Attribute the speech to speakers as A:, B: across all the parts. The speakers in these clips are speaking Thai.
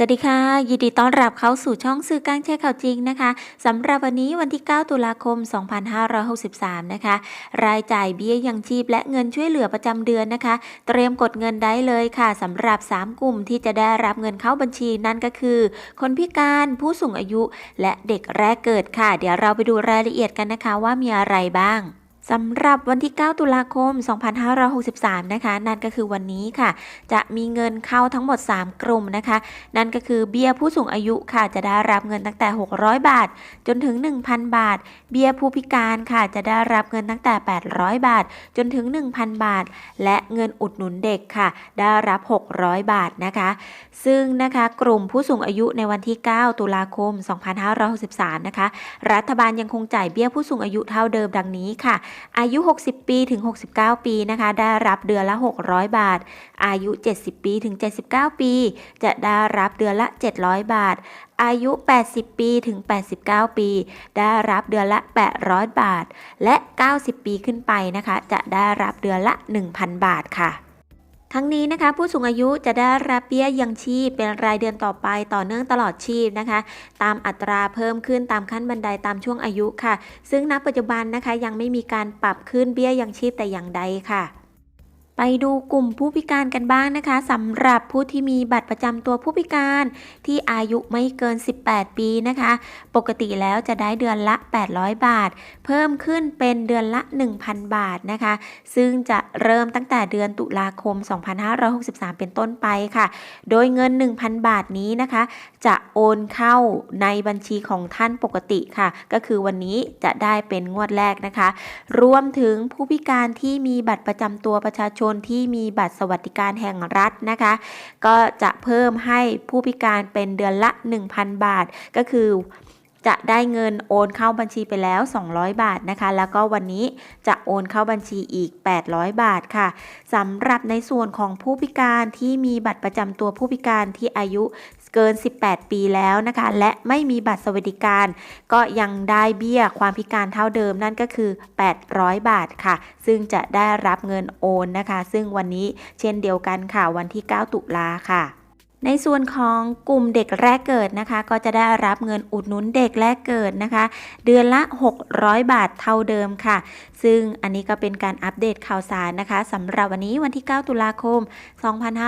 A: สวัสดีค่ะ ยินดีต้อนรับเข้าสู่ช่องสื่อกลางแชร์ข่าวจริงนะคะสำหรับวันนี้วันที่ 9 ตุลาคม 2563 นะคะ รายจ่ายเบี้ยยังชีพและเงินช่วยเหลือประจำเดือนนะคะ เตรียมกดเงินได้เลยค่ะสำหรับ 3 กลุ่มที่จะได้รับเงินเข้าบัญชีนั่นก็คือ คนพิการผู้สูงอายุและเด็กแรกเกิดค่ะ เดี๋ยวเราไปดูรายละเอียดกันนะคะว่ามีอะไรบ้าง สำหรับวันที่ 9 ตุลาคม 2563 นะคะ นั่นก็คือวันนี้ค่ะ จะมีเงินเข้าทั้งหมด 3 กลุ่มนะคะ นั่นก็คือเบี้ยผู้สูงอายุค่ะ จะได้รับเงินตั้งแต่ 600 บาท จนถึง 1,000 บาท เบี้ยผู้พิการค่ะ จะได้รับเงินตั้งแต่ 800 บาท จนถึง 1,000 บาท และเงินอุดหนุนเด็กค่ะ ได้รับ 600 บาทนะคะ ซึ่งนะคะกลุ่มผู้สูงอายุในวันที่ 9 ตุลาคม 2563 นะคะ รัฐบาลยังคงจ่ายเบี้ยผู้สูงอายุเท่าเดิมดังนี้ค่ะอายุ 60 ปีถึง 69 ปีนะคะ ได้รับเดือนละ 600 บาท อายุ 70 ปีถึง 79 ปี จะได้รับเดือนละ 700 บาท อายุ 80 ปีถึง 89 ปี ได้รับเดือนละ 800 บาท และ 90 ปีขึ้นไปนะคะ จะได้รับเดือนละ 1,000 บาทค่ะ ทั้งนี้นะคะผู้สูงอายุจะได้รับเบี้ยยังชีพเป็นรายเดือนต่อไปต่อเนื่องตลอดชีพนะคะ ตามอัตราเพิ่มขึ้นตามขั้นบันไดตามช่วงอายุค่ะ ซึ่งณปัจจุบันนะคะยังไม่มีการปรับขึ้นเบี้ยยังชีพแต่อย่างใดค่ะ ไปดูกลุ่มผู้พิการกันบ้างนะคะสำหรับผู้ที่มีบัตรประจำตัวผู้พิการที่อายุไม่เกิน 18 ปีนะคะ ปกติแล้วจะได้เดือนละ 800 บาท เพิ่มขึ้นเป็นเดือนละ 1,000 บาทนะคะ ซึ่งจะเริ่มตั้งแต่เดือนตุลาคม 2563 เป็นต้นไปค่ะ โดยเงิน 1,000 บาทนี้นะคะ จะโอนเข้าในบัญชีของท่านปกติค่ะ ก็คือวันนี้จะได้เป็นงวดแรกนะคะ รวมถึงผู้พิการที่มีบัตรประจำตัวประชาชนนที่มีบัตรสวัสดิการแห่งรัฐนะคะ ก็จะเพิ่มให้ผู้พิการเป็นเดือนละ 1,000 บาท ก็คือจะได้เงินโอนเข้าบัญชีไปแล้ว 200 บาทนะคะ แล้วก็วันนี้จะโอนเข้าบัญชีอีก 800 บาทค่ะสำหรับในส่วนของผู้พิการที่มีบัตรประจำตัวผู้พิการที่อายุ เกิน 18 ปีแล้วนะคะ และไม่มีบัตรสวัสดิการ ก็ยังได้เบี้ยความพิการเท่าเดิมนั่นก็คือ 800 บาทค่ะ ซึ่งจะได้รับเงินโอนนะคะ ซึ่งวันนี้เช่นเดียวกันค่ะวันที่ 9 ตุลาค่ะ ในส่วนของกลุ่มเด็กแรกเกิดนะคะ ก็จะได้รับเงินอุดหนุนเด็กแรกเกิดนะคะ เดือนละ 600 บาทเท่าเดิมค่ะ ซึ่งอันนี้ก็เป็นการอัปเดตข่าวสารนะคะสำหรับวันนี้วันที่ 9 ตุลาคม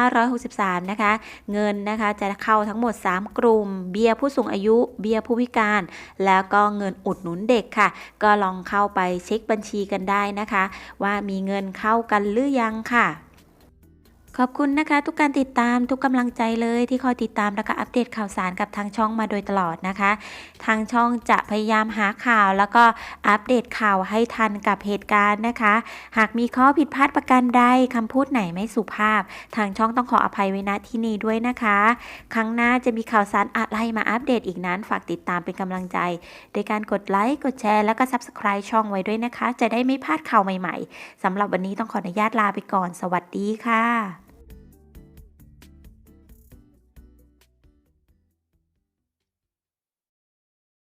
A: 2563 นะคะ เงินนะคะจะเข้าทั้งหมด 3 กลุ่ม เบี้ยผู้สูงอายุ เบี้ยผู้พิการ แล้วก็เงินอุดหนุนเด็กค่ะ ก็ลองเข้าไปเช็คบัญชีกันได้นะคะ ว่ามีเงินเข้ากันหรือยังค่ะ ขอบคุณนะคะ ทุกการติดตามทุกกำลังใจเลยที่คอยติดตามแล้วก็อัปเดตข่าวสารกับทางช่องมาโดยตลอดนะคะ ทางช่องจะพยายามหาข่าว แล้วก็อัปเดตข่าวให้ทันกับเหตุการณ์นะคะ หากมีข้อผิดพลาดประการใดคำพูดไหนไม่สุภาพ ทางช่องต้องขออภัยไว้ณที่นี้ด้วยนะคะ ครั้งหน้าจะมีข่าวสารอะไรมาอัปเดตอีกนั้น ฝากติดตามเป็นกำลังใจ โดยการกดไลค์กดแชร์แล้วก็ Subscribe ช่องไว้ด้วยนะคะ จะได้ไม่พลาดข่าวใหม่ๆสำหรับวันนี้ต้องขออนุญาตลาไปก่อน สวัสดีค่ะ